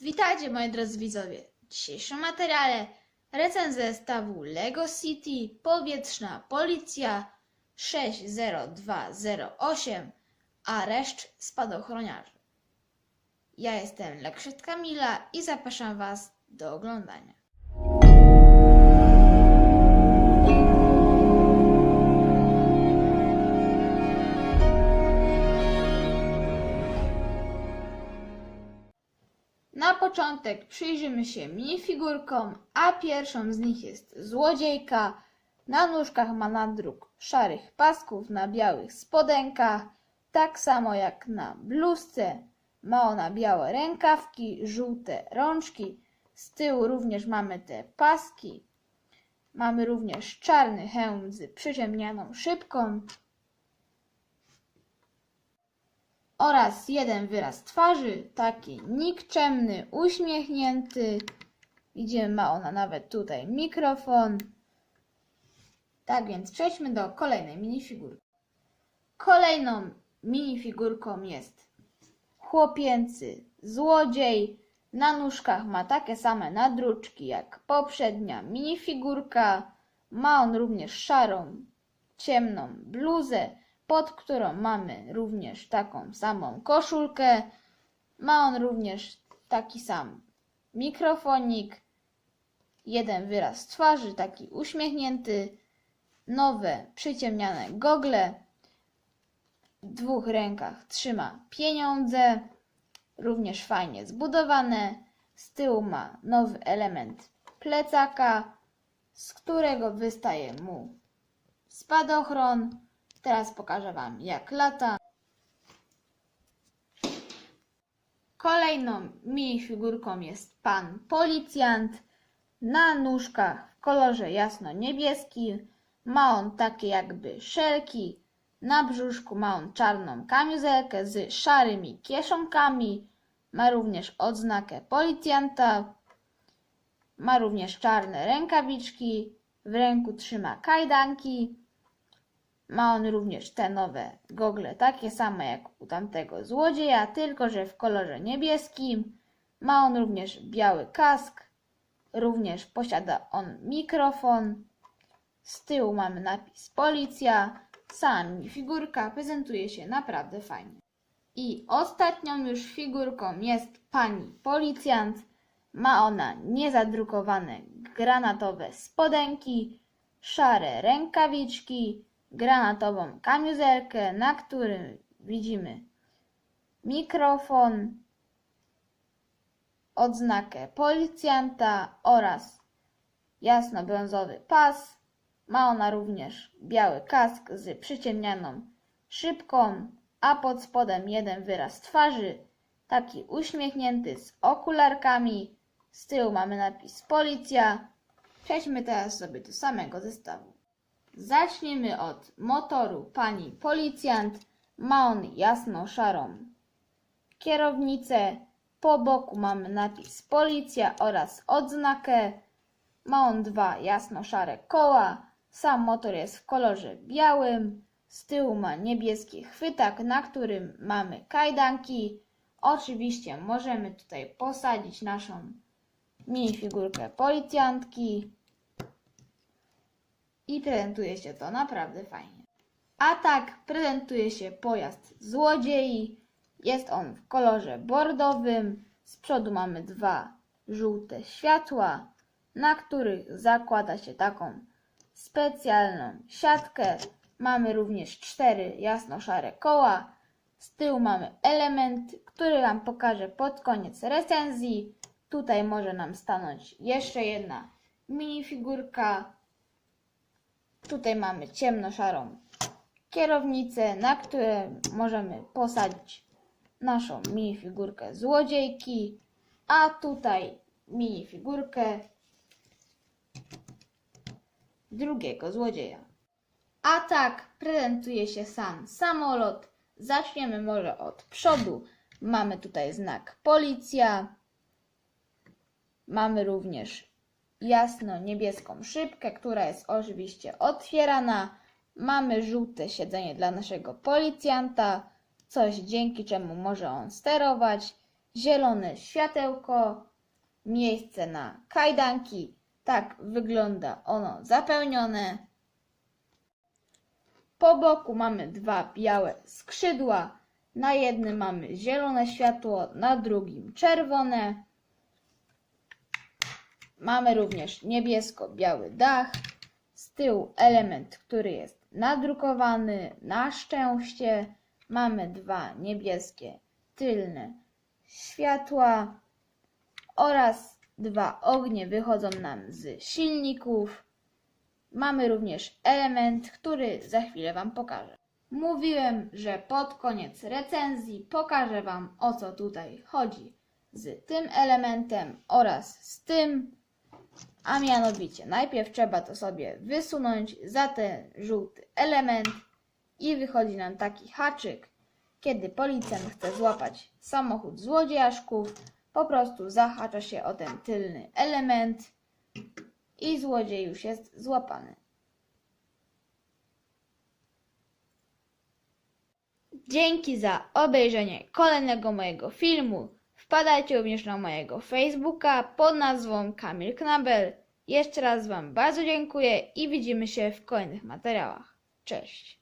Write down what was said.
Witajcie moi drodzy widzowie. W dzisiejszym materiale recenzja zestawu LEGO City Powietrzna Policja 60208 Areszt Spadochroniarzy. Ja jestem Lekrzyt Kamila i zapraszam Was do oglądania. Początek przyjrzymy się minifigurkom, a pierwszą z nich jest złodziejka. Na nóżkach ma nadruk szarych pasków na białych spodenkach, tak samo jak na bluzce. Ma ona białe rękawki, żółte rączki. Z tyłu również mamy te paski. Mamy również czarny hełm z przyciemnianą szybką, oraz jeden wyraz twarzy, taki nikczemny, uśmiechnięty. Widzimy, ma ona nawet tutaj mikrofon. Tak więc przejdźmy do kolejnej minifigurki. Kolejną minifigurką jest chłopięcy złodziej. Na nóżkach ma takie same nadruczki jak poprzednia minifigurka. Ma on również szarą, ciemną bluzę pod którą mamy również taką samą koszulkę. Ma on również taki sam mikrofonik, jeden wyraz twarzy, taki uśmiechnięty, nowe przyciemniane gogle. W dwóch rękach trzyma pieniądze, również fajnie zbudowane. Z tyłu ma nowy element plecaka, z którego wystaje mu spadochron. Teraz pokażę Wam, jak lata. Kolejną minifigurką jest pan policjant. Na nóżkach w kolorze jasno-niebieskim ma on takie jakby szelki. Na brzuszku ma on czarną kamizelkę z szarymi kieszonkami. Ma również odznakę policjanta. Ma również czarne rękawiczki. W ręku trzyma kajdanki. Ma on również te nowe gogle, takie same jak u tamtego złodzieja, tylko że w kolorze niebieskim. Ma on również biały kask, również posiada on mikrofon. Z tyłu mamy napis policja. Sama figurka prezentuje się naprawdę fajnie. I ostatnią już figurką jest pani policjant. Ma ona niezadrukowane granatowe spodenki, szare rękawiczki, granatową kamizelkę, na którym widzimy mikrofon, odznakę policjanta oraz jasno-brązowy pas. Ma ona również biały kask z przyciemnianą szybką, a pod spodem jeden wyraz twarzy, taki uśmiechnięty z okularkami. Z tyłu mamy napis policja. Przejdźmy teraz sobie do samego zestawu. Zaczniemy od motoru pani policjant. Ma on jasną szarą kierownicę. Po boku mamy napis policja oraz odznakę. Ma on dwa jasno-szare koła. Sam motor jest w kolorze białym. Z tyłu ma niebieski chwytak, na którym mamy kajdanki. Oczywiście możemy tutaj posadzić naszą minifigurkę policjantki i prezentuje się to naprawdę fajnie. A tak prezentuje się pojazd złodziei. Jest on w kolorze bordowym. Z przodu mamy dwa żółte światła, na których zakłada się taką specjalną siatkę. Mamy również cztery jasno-szare koła. Z tyłu mamy element, który Wam pokażę pod koniec recenzji. Tutaj może nam stanąć jeszcze jedna minifigurka. Tutaj mamy ciemnoszarą kierownicę, na której możemy posadzić naszą minifigurkę złodziejki, a tutaj minifigurkę drugiego złodzieja. A tak prezentuje się sam samolot. Zaczniemy może od przodu. Mamy tutaj znak policja. Mamy również jasno-niebieską szybkę, która jest oczywiście otwierana. Mamy żółte siedzenie dla naszego policjanta, coś dzięki czemu może on sterować. zielone światełko, miejsce na kajdanki. Tak wygląda ono zapełnione. Po boku mamy dwa białe skrzydła. Na jednym mamy zielone światło, na drugim czerwone. Mamy również niebiesko-biały dach. Z tyłu element, który jest nadrukowany. Na szczęście mamy dwa niebieskie tylne światła oraz dwa ognie wychodzą nam z silników. Mamy również element, który za chwilę Wam pokażę. Mówiłem, że pod koniec recenzji pokażę Wam o co tutaj chodzi z tym elementem oraz z tym, a mianowicie najpierw trzeba to sobie wysunąć za ten żółty element i wychodzi nam taki haczyk. Kiedy policjant chce złapać samochód złodziejaszków, po prostu zahacza się o ten tylny element i złodziej już jest złapany. Dzięki za obejrzenie kolejnego mojego filmu. Wpadajcie również na mojego Facebooka pod nazwą Kamil Knabel. Jeszcze raz Wam bardzo dziękuję i widzimy się w kolejnych materiałach. Cześć!